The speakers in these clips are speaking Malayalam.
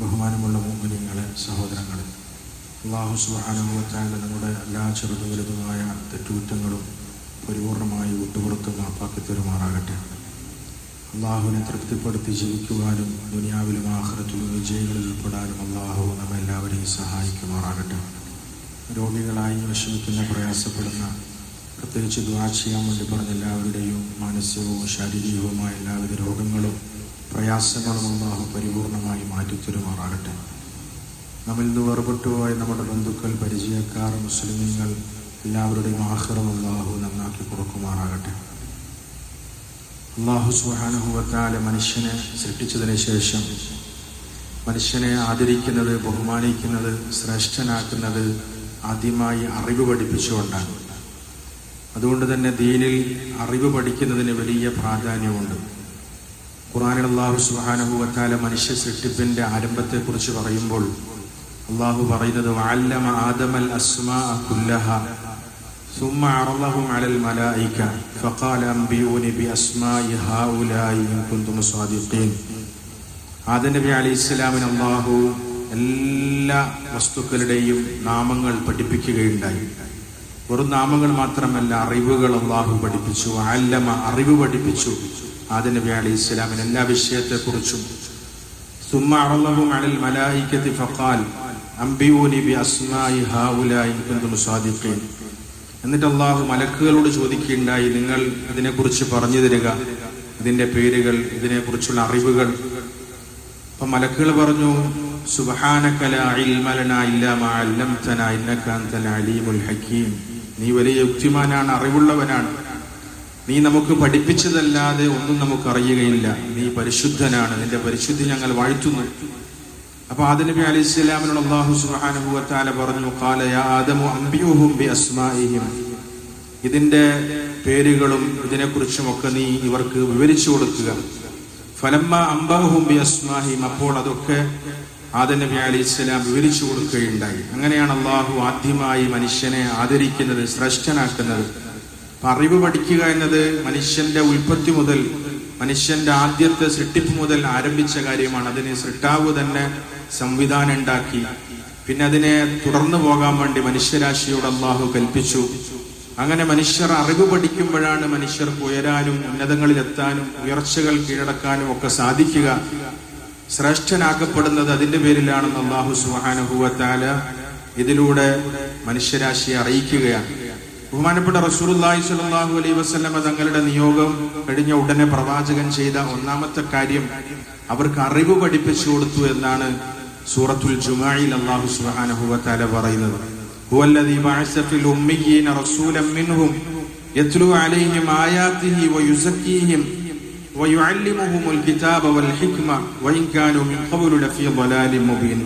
ബഹുമാനമുള്ള മോഹനിങ്ങളെ സഹോദരങ്ങളെ അള്ളാഹു സുബാനുഭവത്തായ നമ്മുടെ എല്ലാ ചെറുതും വലുതുമായ തെറ്റുകുറ്റങ്ങളും പരിപൂർണമായി വിട്ടുപുറത്ത് മാപ്പാക്കി തരുമാറാകട്ടെ. അള്ളാഹുവിനെ തൃപ്തിപ്പെടുത്തി ജീവിക്കുവാനും ദുനിയാവിലും ആഹ്റത്തിലും വിജയികളിൽ ഉൾപ്പെടാനും അള്ളാഹു നമ്മെല്ലാവരെയും സഹായിക്കുമാറാകട്ടെ. രോഗികളായി വിഷമിക്കുന്ന പ്രയാസപ്പെടുന്ന പ്രത്യേകിച്ച് ദ്വാ ചെയ്യാൻ വേണ്ടി പറഞ്ഞ എല്ലാവരുടെയും മാനസികവും ശാരീരികവുമായ എല്ലാവിധ രോഗങ്ങളും പ്രയാസങ്ങളും അള്ളാഹു പരിപൂർണമായി മാറ്റിത്തരുമാറാകട്ടെ. നമ്മിൽ നിന്ന് വേർപെട്ടുപോയ നമ്മുടെ ബന്ധുക്കൾ പരിചയക്കാർ മുസ്ലിമീങ്ങൾ എല്ലാവരുടെയും ആഹ്റം അള്ളാഹു നന്നാക്കി കൊടുക്കുമാറാകട്ടെ. അള്ളാഹു സുഹാനുഭവത്താലെ മനുഷ്യനെ സൃഷ്ടിച്ചതിന് ശേഷം മനുഷ്യനെ ആദരിക്കുന്നത് ബഹുമാനിക്കുന്നത് ശ്രേഷ്ഠനാക്കുന്നത് ആദ്യമായി അറിവ് പഠിപ്പിച്ചുകൊണ്ടാണ്. അതുകൊണ്ട് തന്നെ ദീനിൽ അറിവ് പഠിക്കുന്നതിന് വലിയ പ്രാധാന്യമുണ്ട്. ഖുറാനിൽ അള്ളാഹു സുഹാനുഭവത്താലെ മനുഷ്യ സൃഷ്ടിപ്പിന്റെ ആരംഭത്തെക്കുറിച്ച് പറയുമ്പോൾ അള്ളാഹു പറയുന്നത് വഅല്ലമ ആദമൽ അസ്മാ കുല്ലഹ ثم عرضهم على الملائكة فقال أنبئوني بأسماء هؤلاء إن كنتم صادقين ആദം നബി അലൈഹി ഇസ്ലാമിന് അള്ളാഹു എല്ലാ വസ്തുക്കളുടെയും നാമങ്ങൾ പഠിപ്പിക്കുകയുണ്ടായി വെറും നാമങ്ങൾ മാത്രമല്ല അറിവുകൾ അള്ളാഹു പഠിപ്പിച്ചു അല്ലമ അറിവ് പഠിപ്പിച്ചു ആദം നബി അലൈഹി ഇസ്ലാമിന് എല്ലാ വിഷയത്തെക്കുറിച്ചും ثم عرضهم على الملائكة فقال أنبئوني بأسماء هؤلاء إن كنتم صادقين എന്നിട്ട് അള്ളാഹു മലക്കുകളോട് ചോദിക്കുകയുണ്ടായി നിങ്ങൾ ഇതിനെക്കുറിച്ച് പറഞ്ഞു തരിക ഇതിന്റെ പേരുകൾ ഇതിനെക്കുറിച്ചുള്ള അറിവുകൾ അപ്പൊ മലക്കുകൾ പറഞ്ഞു ഹക്കീം നീ വലിയ യുക്തിമാനാണ് അറിവുള്ളവനാണ് നീ നമുക്ക് പഠിപ്പിച്ചതല്ലാതെ ഒന്നും നമുക്ക് അറിയുകയില്ല നീ പരിശുദ്ധനാണ്. നിന്റെ പരിശുദ്ധി ഞങ്ങൾ വാഴ്ത്തുന്നു. അപ്പൊ ആദനബി അലി ഇസ്ലാമിനോട് അള്ളാഹു സുഹാനുഭവത്താല പറഞ്ഞു അംബിയുഹും ബി ഇതിന്റെ പേരുകളും ഇതിനെക്കുറിച്ചും ഒക്കെ നീ ഇവർക്ക് വിവരിച്ചു കൊടുക്കുക. ഫലമ്മ അംബഹും ബി അസ്മാഹിം. അപ്പോൾ അതൊക്കെ ആദനബി അലി ഇസ്ലാം വിവരിച്ചു കൊടുക്കുകയുണ്ടായി. അങ്ങനെയാണ് അള്ളാഹു ആദ്യമായി മനുഷ്യനെ ആദരിക്കുന്നത് ശ്രേഷ്ഠനാക്കുന്നത്. അറിവ് പഠിക്കുക എന്നത് മനുഷ്യന്റെ ഉൽപ്പത്തി മുതൽ മനുഷ്യന്റെ ആദ്യത്തെ സൃഷ്ടിപ്പ് മുതൽ ആരംഭിച്ച കാര്യമാണ്. അതിന് സൃഷ്ടാവ് തന്നെ സംവിധാനം ഉണ്ടാക്കി. പിന്നെ അതിനെ തുടർന്നു പോകാൻ വേണ്ടി മനുഷ്യരാശിയോട് അള്ളാഹു കൽപ്പിച്ചു. അങ്ങനെ മനുഷ്യർ അറിവ് പഠിക്കുമ്പോഴാണ് മനുഷ്യർക്ക് ഉയരാനും ഉന്നതങ്ങളിലെത്താനും ഉയർച്ചകൾ കീഴടക്കാനും ഒക്കെ സാധിക്കുക. ശ്രേഷ്ഠനാക്കപ്പെടുന്നത് അതിന്റെ പേരിലാണെന്ന് അള്ളാഹു സുഹാനുഭൂവത്താൽ ഇതിലൂടെ മനുഷ്യരാശിയെ അറിയിക്കുകയാണ്. ബഹുമാനപ്പെട്ട റസൂലുള്ളാഹി സലാഹു അലൈ വസ്ലമ തങ്ങളുടെ നിയോഗം കഴിഞ്ഞ ഉടനെ പ്രവാചകൻ ചെയ്ത ഒന്നാമത്തെ കാര്യം അവർക്ക് അറിവ് പഠിപ്പിച്ചു കൊടുത്തു എന്നാണ് സൂറത്തുൽ ജുമായിൽ അള്ളാഹു സുബ്ഹാനഹു വതആല പറയുന്നത്.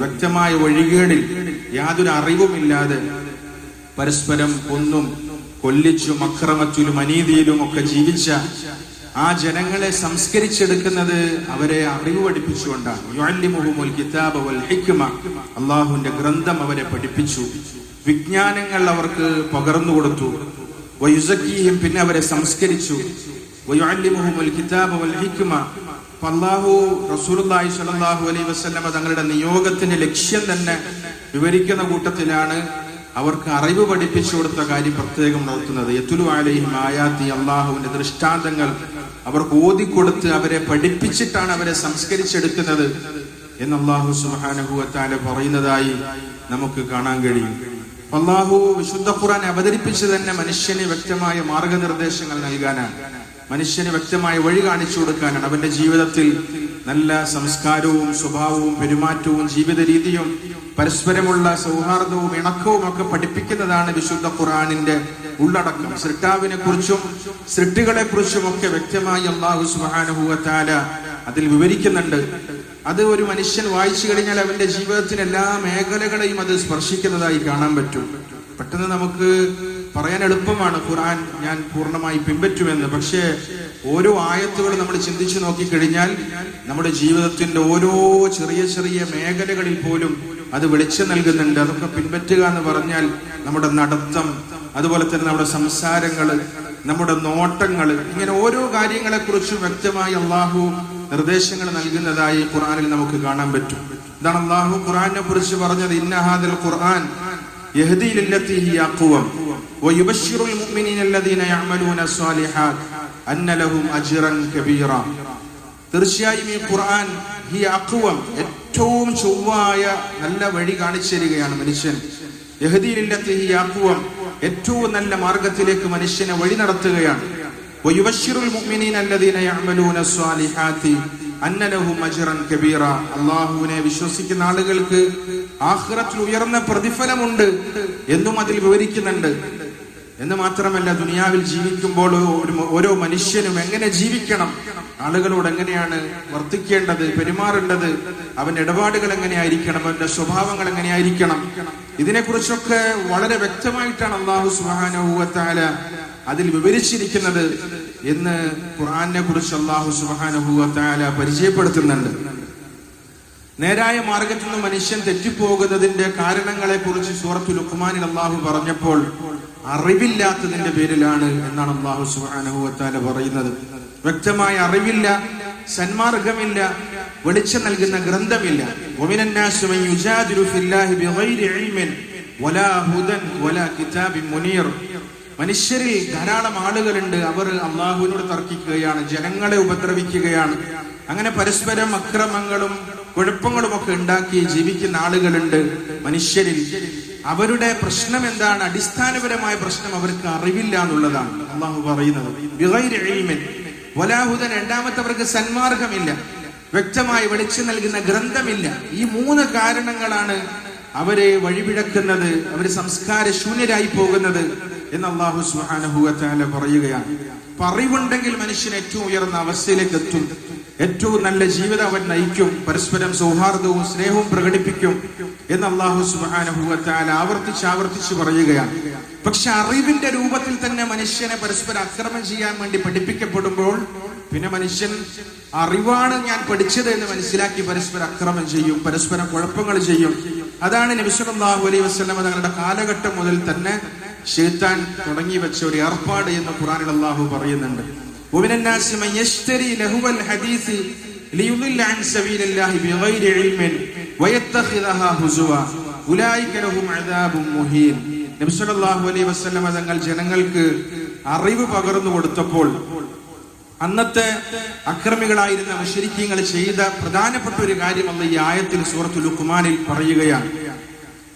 വ്യക്തമായ വഴികേടിൽ യാതൊരു അറിവുമില്ലാതെ പരസ്പരം ഒന്നും കൊല്ലിച്ചും അക്രമത്തിലും അനീതിയിലും ഒക്കെ ജീവിച്ച ആ ജനങ്ങളെ സംസ്കരിച്ചെടുക്കുന്നത് അവരെ അറിവ് പഠിപ്പിച്ചുകൊണ്ടാണ്. അള്ളാഹുവിന്റെ ഗ്രന്ഥം അവരെ പഠിപ്പിച്ചു. വിജ്ഞാനങ്ങൾ അവർക്ക് പകർന്നു കൊടുത്തു. വയുസക്കിയും പിന്നെ അവരെ സംസ്കരിച്ചു. അള്ളാഹു റസൂലി സ്വലല്ലാഹു അലൈ വസ്ലമ തങ്ങളുടെ നിയോഗത്തിന്റെ ലക്ഷ്യം തന്നെ വിവരിക്കുന്ന കൂട്ടത്തിലാണ് അവർക്ക് അറിവ് പഠിപ്പിച്ചു കൊടുത്ത കാര്യം പ്രത്യേകം നോക്കുന്നത് യത്തുലുവാലയും ആയാത്തി അള്ളാഹുവിന്റെ ദൃഷ്ടാന്തങ്ങൾ അവർക്ക് ഓതിക്കൊടുത്ത് അവരെ പഠിപ്പിച്ചിട്ടാണ് അവരെ സംസ്കരിച്ചെടുക്കുന്നത് എന്ന് അള്ളാഹു സുഹാനുഭവത്താൽ പറയുന്നതായി നമുക്ക് കാണാൻ കഴിയും. അള്ളാഹു വിശുദ്ധ ഖുറാൻ അവതരിപ്പിച്ച് തന്നെ മനുഷ്യന് വ്യക്തമായ മാർഗനിർദ്ദേശങ്ങൾ നൽകാനാണ്. മനുഷ്യന് വ്യക്തമായ വഴി കാണിച്ചു കൊടുക്കാനാണ്. അവന്റെ ജീവിതത്തിൽ നല്ല സംസ്കാരവും സ്വഭാവവും പെരുമാറ്റവും ജീവിത രീതിയും പരസ്പരമുള്ള സൗഹാർദ്ദവും ഇണക്കവും ഒക്കെ പഠിപ്പിക്കുന്നതാണ് വിശുദ്ധ ഖുറാനിന്റെ ഉള്ളടക്കം. സൃഷ്ടാവിനെ കുറിച്ചും സൃഷ്ടികളെ കുറിച്ചും ഒക്കെ വ്യക്തമായി അള്ളാഹു സുഹാനുഭൂവത്താല അതിൽ വിവരിക്കുന്നുണ്ട്. അത് ഒരു മനുഷ്യൻ വായിച്ചു കഴിഞ്ഞാൽ അവന്റെ ജീവിതത്തിന് എല്ലാ മേഖലകളെയും അത് സ്പർശിക്കുന്നതായി കാണാൻ പറ്റും. പെട്ടെന്ന് നമുക്ക് പറയാൻ എളുപ്പമാണ് ഖുർആൻ ഞാൻ പൂർണമായി പിൻപറ്റുമെന്ന്. പക്ഷേ ഓരോ ആയത്തുകൾ നമ്മൾ ചിന്തിച്ചു നോക്കിക്കഴിഞ്ഞാൽ നമ്മുടെ ജീവിതത്തിന്റെ ഓരോ ചെറിയ ചെറിയ മേഖലകളിൽ പോലും അത് വെളിച്ചം നൽകുന്നുണ്ട്. അതൊക്കെ പിൻപറ്റുക എന്ന് പറഞ്ഞാൽ നമ്മുടെ നടത്തം അതുപോലെ തന്നെ നമ്മുടെ സംസാരങ്ങൾ നമ്മുടെ നോട്ടങ്ങൾ ഇങ്ങനെ ഓരോ കാര്യങ്ങളെക്കുറിച്ചും വ്യക്തമായി അള്ളാഹു നിർദ്ദേശങ്ങൾ നൽകുന്നതായി ഖുർആനിൽ നമുക്ക് കാണാൻ പറ്റും. ഇതാണ് അള്ളാഹു ഖുറാനെ കുറിച്ച് പറഞ്ഞത്. ഇന്നഹാദൽ ഖുർആൻ യഹ്ദി തീർച്ചയായും ഈ ഖുർആൻ ഈ അക്വം ഏറ്റവും ചൊവ്വായ നല്ല വഴി കാണിച്ചു തരികയാണ് മനുഷ്യൻ. യഹദീലില്ലത്തെ ഈ അക്വം ഏറ്റവും നല്ല മാർഗത്തിലേക്ക് മനുഷ്യനെ വഴി നടത്തുകയാണ്. അള്ളാഹുവിനെ വിശ്വസിക്കുന്ന ആളുകൾക്ക് ആഹ്റത്തിൽ ഉയർന്ന പ്രതിഫലമുണ്ട് എന്നും അതിൽ വിവരിക്കുന്നുണ്ട്. എന്ന് മാത്രമല്ല ദുനിയാവിൽ ജീവിക്കുമ്പോൾ ഓരോ മനുഷ്യനും എങ്ങനെ ജീവിക്കണം? ആളുകളോട് എങ്ങനെയാണ് വർത്തിക്കേണ്ടത് പെരുമാറേണ്ടത്? അവന്റെ ഇടപാടുകൾ എങ്ങനെയായിരിക്കണം? അവന്റെ സ്വഭാവങ്ങൾ എങ്ങനെയായിരിക്കണം? ഇതിനെക്കുറിച്ചൊക്കെ വളരെ വ്യക്തമായിട്ടാണ് അള്ളാഹു സുബാനുഭൂവത്താല അതിൽ വിവരിച്ചിരിക്കുന്നത് എന്ന് ഖുറാനെ കുറിച്ച് അള്ളാഹു സുബാനുഭൂവത്താല പരിചയപ്പെടുത്തുന്നുണ്ട്. നേരായ മാർഗത്തിൽ നിന്ന് മനുഷ്യൻ തെറ്റിപ്പോകുന്നതിന്റെ കാരണങ്ങളെ കുറിച്ച് സൂറത്തു ലുഖ്മാനിൽ അള്ളാഹു പറഞ്ഞപ്പോൾ അറിവില്ലാത്തതിന്റെ പേരിലാണ് എന്നാണ് അള്ളാഹു സുബാനുഭവത്താല പറയുന്നത്. വ്യക്തമായ അറിവില്ല സന്മാർഗമില്ല വെളിച്ചം നൽകുന്ന ഗ്രന്ഥമില്ല. മനുഷ്യരിൽ ധാരാളം ആളുകളുണ്ട് അവർ അള്ളാഹുവിനോട് തർക്കിക്കുകയാണ് ജനങ്ങളെ ഉപദ്രവിക്കുകയാണ്. അങ്ങനെ പരസ്പരം അക്രമങ്ങളും കുഴപ്പങ്ങളും ഒക്കെ ഉണ്ടാക്കി ജീവിക്കുന്ന ആളുകളുണ്ട് മനുഷ്യരിൽ. അവരുടെ പ്രശ്നം എന്താണ്? അടിസ്ഥാനപരമായ പ്രശ്നം അവർക്ക് അറിവില്ല എന്നുള്ളതാണ്. അള്ളാഹു പറയുന്നത് വലാഹുദൻ രണ്ടാമത്തവർക്ക് സന്മാർഗമില്ല. വ്യക്തമായി വെളിച്ചം നൽകുന്ന ഗ്രന്ഥമില്ല. ഈ മൂന്ന് കാരണങ്ങളാണ് അവരെ വഴിപിഴക്കുന്നത് അവർ സംസ്കാര ശൂന്യരായി പോകുന്നത് എന്ന് അള്ളാഹു സുഹാനഹുവല പറയുകയാണ്. അപ്പൊ അറിവുണ്ടെങ്കിൽ മനുഷ്യൻ ഏറ്റവും ഉയർന്ന അവസ്ഥയിലേക്ക് എത്തും. ഏറ്റവും നല്ല ജീവിതം അവൻ നയിക്കും പരസ്പരം സൗഹാർദ്ദവും സ്നേഹവും പ്രകടിപ്പിക്കും എന്ന് അള്ളാഹു സുബാനഹുവത്താൽ ആവർത്തിച്ച് ആവർത്തിച്ച് പറയുകയാണ്. പക്ഷെ അറിവിന്റെ രൂപത്തിൽ തന്നെ മനുഷ്യനെ പരസ്പരം അക്രമം ചെയ്യാൻ വേണ്ടി പഠിപ്പിക്കപ്പെടുമ്പോൾ പിന്നെ മനുഷ്യൻ അറിവാണ് ഞാൻ പഠിച്ചത് എന്ന് മനസ്സിലാക്കി പരസ്പരം അക്രമം ചെയ്യും പരസ്പരം കുഴപ്പങ്ങൾ ചെയ്യും. അതാണ് നബിസ്വല്ലാഹു അലൈഹി വസ്ലമ തങ്ങളുടെ കാലഘട്ടം മുതൽ തന്നെ ഷെയ്ത്താൻ തുടങ്ങി വെച്ച ഒരു ഏർപ്പാട് എന്ന് ഖുറാനിൽ അള്ളാഹു പറയുന്നുണ്ട്. ഉലൈക ലഹും അദാബും നബ്സലാഹു അലൈ വസ്ലമ തങ്ങൾ ജനങ്ങൾക്ക് അറിവ് പകർന്നു കൊടുത്തപ്പോൾ അന്നത്തെ അക്രമികളായിരുന്ന മുഷരിക്കങ്ങൾ ചെയ്ത പ്രധാനപ്പെട്ട ഒരു കാര്യം അന്ന് ഈ ആയത്തിൽ സൂറത്തുൽ ഖുമാനിൽ പറയുകയാണ്.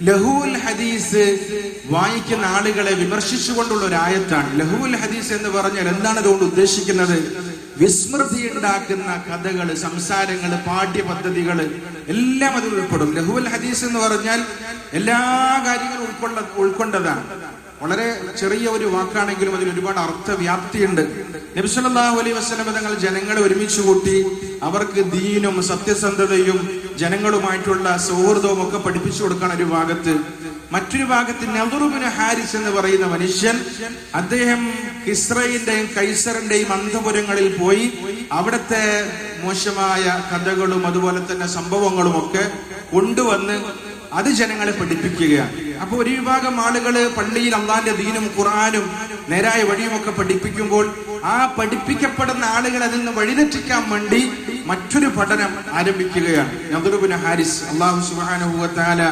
ലഹുൽ ഹദീസ് വായിക്കുന്ന ആളുകളെ വിമർശിച്ചുകൊണ്ടുള്ള ഒരു ആയത്താണ്. ലഹുൽ ഹദീസ് എന്ന് പറഞ്ഞാൽ എന്താണ് അതുകൊണ്ട് ഉദ്ദേശിക്കുന്നത്? വിസ്മൃതി ഉണ്ടാക്കുന്ന കഥകൾ സംസാരങ്ങൾ പാഠ്യപദ്ധതികൾ എല്ലാം അതിൽ ഉൾപ്പെടും. ലഹുവൽ ഹദീസ് എന്ന് പറഞ്ഞാൽ എല്ലാ കാര്യങ്ങളും ഉൾക്കൊള്ള ഉൾക്കൊണ്ടതാണ്. വളരെ ചെറിയ ഒരു വാക്കാണെങ്കിലും അതിൽ ഒരുപാട് അർത്ഥവ്യാപ്തിയുണ്ട്. നബിസല്ലാഹു അലൈഹി വസ്ലമ തങ്ങൾ ജനങ്ങളെ ഒരുമിച്ച് കൂട്ടി അവർക്ക് ദീനും സത്യസന്ധതയും ജനങ്ങളുമായിട്ടുള്ള സൗഹൃദവും ഒക്കെ പഠിപ്പിച്ചു കൊടുക്കാൻ ഒരു ഭാഗത്ത് മറ്റൊരു ഭാഗത്ത് നെഹറുബിന് ഹാരിസ് എന്ന് പറയുന്ന മനുഷ്യൻ അദ്ദേഹം ഇസ്രയേലിന്റെയും കൈസറിന്റെയും അന്തപുരങ്ങളിൽ പോയി അവിടുത്തെ മോശമായ കഥകളും അതുപോലെ തന്നെ സംഭവങ്ങളും ഒക്കെ കൊണ്ടുവന്ന് അത് ജനങ്ങളെ പഠിപ്പിക്കുകയാണ്. അപ്പൊ ഒരു വിഭാഗം ആളുകൾ പള്ളിയിൽ അള്ളാന്റെ ദീനും ഖുറാനും നേരായ വഴിയുമൊക്കെ പഠിപ്പിക്കുമ്പോൾ ആ പഠിപ്പിക്കപ്പെടുന്ന ആളുകൾ അതിൽ നിന്ന് വഴിതെറ്റിക്കാൻ വേണ്ടി മറ്റൊരു പഠനം ആരംഭിക്കുകയാണ്. നദുറുബിന് ഹാരിസ് അള്ളാഹു സുബാനുഭവത്താല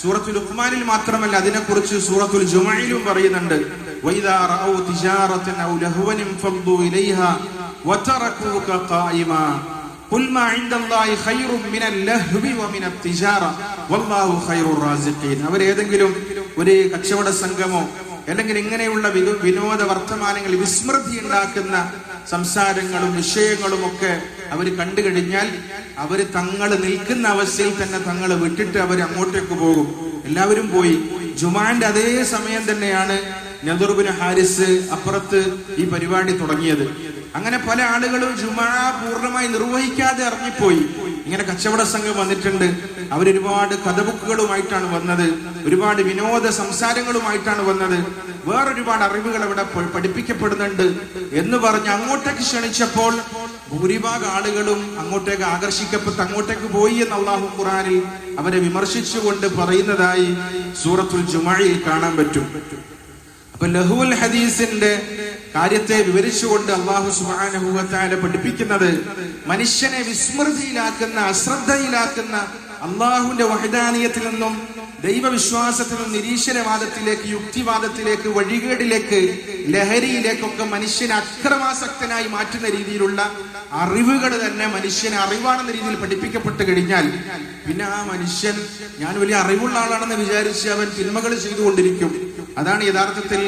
സൂറത്തുൽ ഉഖ്മാനിൽ മാത്രമല്ല അതിനെക്കുറിച്ച് സൂറത്തുൽ ജുമയിലും പറയുന്നുണ്ട് വൈദാ റഔ തിജാറതൻ ഔ ലഹവൻ ഫദ്ദു ഇലൈഹ വതറകൂക ഖായിമാ قل ما عند الله خير من اللهو ومن التجارة والله خير الرازقين അവർ ഏതെങ്കിലും ഒരു കച്ചവട സംഘമോ അല്ലെങ്കിൽ ഇങ്ങനെയുള്ള വിനോ- വിനോദ വർത്തമാനങ്ങൾ വിസ്മൃതി ഉണ്ടാക്കുന്ന സംസാരങ്ങളും വിഷയങ്ങളും ഒക്കെ അവർ കണ്ടു കഴിഞ്ഞാൽ അവർ തങ്ങൾ നിൽക്കുന്ന അവസ്ഥയിൽ തന്നെ തങ്ങൾ വിട്ടിട്ട് അവർ അങ്ങോട്ടേക്ക് പോകും. എല്ലാവരും പോയി. ജുമാന്റെ അതേ സമയം തന്നെയാണ് നദുർബിന് ഹാരിസ് അപ്പുറത്ത് ഈ പരിപാടി തുടങ്ങിയത്. അങ്ങനെ പല ആളുകളും ജുമാ പൂർണമായി നിർവഹിക്കാതെ ഇറങ്ങിപ്പോയി. ഇങ്ങനെ കച്ചവട സംഘം വന്നിട്ടുണ്ട്. അവരൊരുപാട് കഥബുക്കുകളുമായിട്ടാണ് വന്നത്. ഒരുപാട് വിനോദ സംസാരങ്ങളുമായിട്ടാണ് വന്നത്. വേറൊരുപാട് അറിവുകൾ അവിടെ പഠിപ്പിക്കപ്പെടുന്നുണ്ട് എന്ന് പറഞ്ഞ് അങ്ങോട്ടേക്ക് ക്ഷണിച്ചപ്പോൾ ഭൂരിഭാഗം ആളുകളും അങ്ങോട്ടേക്ക് ആകർഷിക്കപ്പെട്ട് അങ്ങോട്ടേക്ക് പോയി എന്ന് അള്ളാഹു ഖുറാനിൽ അവരെ വിമർശിച്ചുകൊണ്ട് പറയുന്നതായി സൂറത്തുൽ ജുമാഴിയിൽ കാണാൻ പറ്റും. അപ്പൊ ലഹുൽ ഹദീസിന്റെ കാര്യത്തെ വിവരിച്ചുകൊണ്ട് അള്ളാഹു സുബാനഹുവത്തായ പഠിപ്പിക്കുന്നത് മനുഷ്യനെ വിസ്മൃതിയിലാക്കുന്ന അശ്രദ്ധയിലാക്കുന്ന അള്ളാഹുവിന്റെ വഹദാനീയത്തിൽ നിന്നും ദൈവവിശ്വാസത്തിൽ നിന്നും നിരീശ്വരവാദത്തിലേക്ക് യുക്തിവാദത്തിലേക്ക് വഴികേടിലേക്ക് ലഹരിയിലേക്കൊക്കെ മനുഷ്യനെ അക്രമാസക്തനായി മാറ്റുന്ന രീതിയിലുള്ള അറിവുകൾ തന്നെ മനുഷ്യനെ അറിവാണെന്ന രീതിയിൽ പഠിപ്പിക്കപ്പെട്ട് കഴിഞ്ഞാൽ പിന്നെ ആ മനുഷ്യൻ ഞാൻ വലിയ അറിവുള്ള ആളാണെന്ന് വിചാരിച്ച് അവൻ തിന്മകൾ ചെയ്തുകൊണ്ടിരിക്കും. അതാണ് യഥാർത്ഥത്തിൽ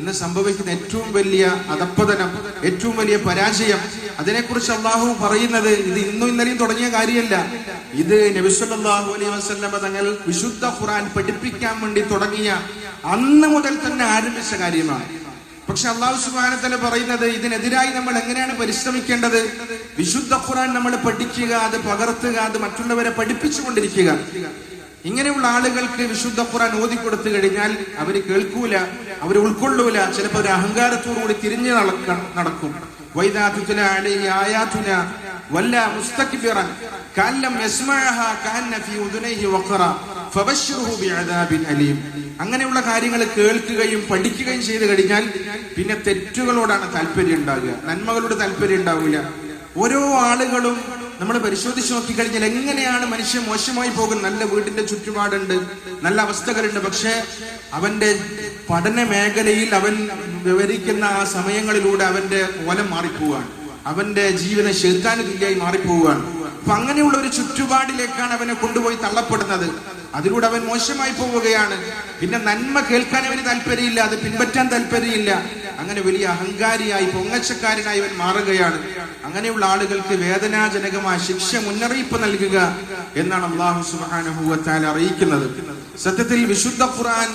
ഇന്ന് സംഭവിക്കുന്ന ഏറ്റവും വലിയ അധപ്പതനം ഏറ്റവും വലിയ പരാജയം. അതിനെക്കുറിച്ച് അള്ളാഹു പറയുന്നത് ഇത് ഇന്നും ഇന്നലെയും തുടങ്ങിയ കാര്യമല്ല. ഇത് നബിസ്വല്ലാഹു അലൈഹി വസ്ലമ തങ്ങൾ വിശുദ്ധ ഖുറാൻ പഠിപ്പിക്കാൻ വേണ്ടി തുടങ്ങിയ അന്ന് മുതൽ തന്നെ ആരംഭിച്ച കാര്യമാണ്. പക്ഷെ അള്ളാഹു സുബാനത്തല പറയുന്നത് ഇതിനെതിരായി നമ്മൾ എങ്ങനെയാണ് പരിശ്രമിക്കേണ്ടത്? വിശുദ്ധ ഖുറാൻ നമ്മൾ പഠിക്കുക അത് പകർത്തുക അത് മറ്റുള്ളവരെ പഠിപ്പിച്ചുകൊണ്ടിരിക്കുക. ഇങ്ങനെയുള്ള ആളുകൾക്ക് വിശുദ്ധ ഖുറാൻ ഓതി കൊടുത്തു കഴിഞ്ഞാൽ അവർ കേൾക്കൂല അവർ ഉൾക്കൊള്ളൂല. ചിലപ്പോൾ ഒരു അഹങ്കാരത്തോടുകൂടി തിരിഞ്ഞു നടക്ക- വല്ല ഫീ വഖറ അലീം. അങ്ങനെയുള്ള കാര്യങ്ങൾ കേൾക്കുകയും പഠിക്കുകയും ചെയ്തു കഴിഞ്ഞാൽ പിന്നെ തെറ്റുകളോടാണ് താല്പര്യം ഉണ്ടാകുക നന്മകളോട് താല്പര്യം ഉണ്ടാവില്ല ഓരോ ആളുകളും നമ്മൾ പരിശോധിച്ച് നോക്കിക്കഴിഞ്ഞാൽ എങ്ങനെയാണ് മനുഷ്യൻ മോശമായി പോകുന്നത് നല്ല വീടിന്റെ ചുറ്റുപാടുണ്ട് നല്ല അവസ്ഥകളുണ്ട്. പക്ഷേ അവന്റെ പഠന മേഖലയിൽ അവൻ വിവരിക്കുന്ന ആ സമയങ്ങളിലൂടെ അവന്റെ കോലം മാറിപ്പോവാണ്. അവന്റെ ജീവിതം ശെയ്ത്താന് തുല്യമായി മാറിപ്പോവുകയാണ് അപ്പൊ അങ്ങനെയുള്ള ഒരു ചുറ്റുപാടിലേക്കാണ് അവനെ കൊണ്ടുപോയി തള്ളപ്പെടുന്നത്. അതിലൂടെ അവൻ മോശമായി പോവുകയാണ്. പിന്നെ നന്മ കേൾക്കാൻ അവന് താല്പര്യമില്ല അത് പിൻപറ്റാൻ താല്പര്യമില്ല. അങ്ങനെ വലിയ അഹങ്കാരിയായി പൊങ്ങച്ചക്കാരനായി അവൻ മാറുകയാണ്. അങ്ങനെയുള്ള ആളുകൾക്ക് വേദനാജനകമായ ശിക്ഷ മുന്നറിയിപ്പ് നൽകുക എന്നാണ് അള്ളാഹു സുബാനുഭൂവത്താൽ അറിയിക്കുന്നത്. സത്യത്തിൽ വിശുദ്ധ ഖുർആൻ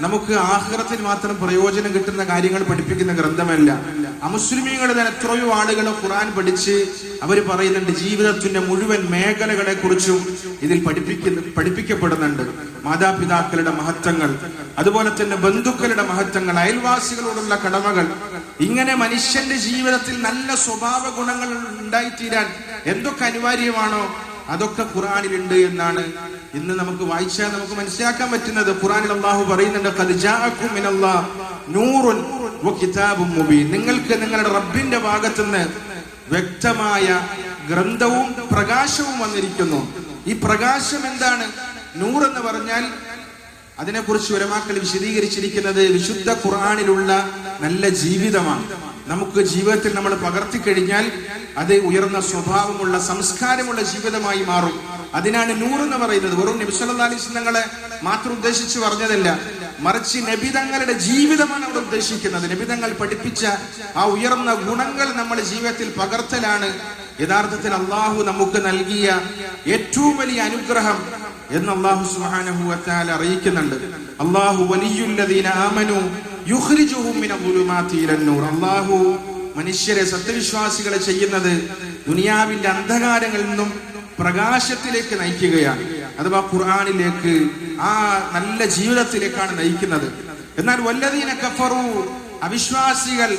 നമുക്ക് ആഹ്ലത്തിന് മാത്രം പ്രയോജനം കിട്ടുന്ന കാര്യങ്ങൾ പഠിപ്പിക്കുന്ന ഗ്രന്ഥമല്ല. അമുസ്ലിമീങ്ങൾ തന്നെ എത്രയോ ആളുകൾ ഖുറാൻ പഠിച്ച് അവർ പറയുന്നുണ്ട് ജീവിതത്തിന്റെ മുഴുവൻ മേഖലകളെ കുറിച്ചും ഇതിൽ പഠിപ്പിക്കുന്നു പഠിപ്പിക്കപ്പെടുന്നുണ്ട്. മാതാപിതാക്കളുടെ മഹത്വങ്ങൾ അതുപോലെ തന്നെ ബന്ധുക്കളുടെ മഹത്വങ്ങൾ അയൽവാസികളോടുള്ള കടമകൾ. ഇങ്ങനെ മനുഷ്യന്റെ ജീവിതത്തിൽ നല്ല സ്വഭാവ ഗുണങ്ങൾ ഉണ്ടായിത്തീരാൻ എന്തൊക്കെ അനിവാര്യമാണോ? അതൊക്കെ ഖുറാനിലുണ്ട് എന്നാണ് ഇന്ന് നമുക്ക് വായിച്ചാൽ നമുക്ക് മനസ്സിലാക്കാൻ പറ്റുന്നത്. ഖുറാനിൽ അള്ളാഹു പറയുന്നുണ്ട്. നിങ്ങൾക്ക് നിങ്ങളുടെ റബ്ബിന്റെ ഭാഗത്തു നിന്ന് വ്യക്തമായ ഗ്രന്ഥവും പ്രകാശവും വന്നിരിക്കുന്നു. ഈ പ്രകാശം എന്താണ്? നൂർ എന്ന് പറഞ്ഞാൽ അതിനെക്കുറിച്ച് ഒരമാക്കൾ വിശദീകരിച്ചിരിക്കുന്നത് വിശുദ്ധ ഖുർആനിലുള്ള നല്ല ജീവിതമാണ്. നമുക്ക് ജീവിതത്തിൽ നമ്മൾ പകർത്തി കഴിഞ്ഞാൽ അത് ഉയർന്ന സ്വഭാവമുള്ള സംസ്കാരമുള്ള ജീവിതമായി മാറും. അതിനാണ് നൂർ എന്ന് പറയുന്നത്. വെറും നബി അലൈഹി വസല്ലങ്ങളെ മാത്രം ഉദ്ദേശിച്ച് പറഞ്ഞതല്ല. മറിച്ച് നബിതങ്ങളുടെ ജീവിതമാണ് അവിടെ ഉദ്ദേശിക്കുന്നത്. നബിതങ്ങൾ പഠിപ്പിച്ച ആ ഉയർന്ന ഗുണങ്ങൾ നമ്മുടെ ജീവിതത്തിൽ പകർത്തലാണ്. യഥാർത്ഥത്തിൽ അള്ളാഹു നമുക്ക് നൽകിയ ഏറ്റവും വലിയ അനുഗ്രഹം എന്ന് അള്ളാഹു വതആല അറിയിക്കുന്നുണ്ട്. അള്ളാഹു വലിയുല്ലതീന ആമനു അള്ളാഹു മനുഷ്യരെ സത്യവിശ്വാസികളെ ചെയ്യുന്നത് ദുനിയാവിന്റെ അന്ധകാരങ്ങളിൽ നിന്നും പ്രകാശത്തിലേക്ക് നയിക്കുകയാണ്. അഥവാ ഖുർആാനിലേക്ക് ആ നല്ല ജീവിതത്തിലേക്കാണ് നയിക്കുന്നത്. എന്നാൽ വല്ലതീന കഫറു അവിശ്വാസികൾ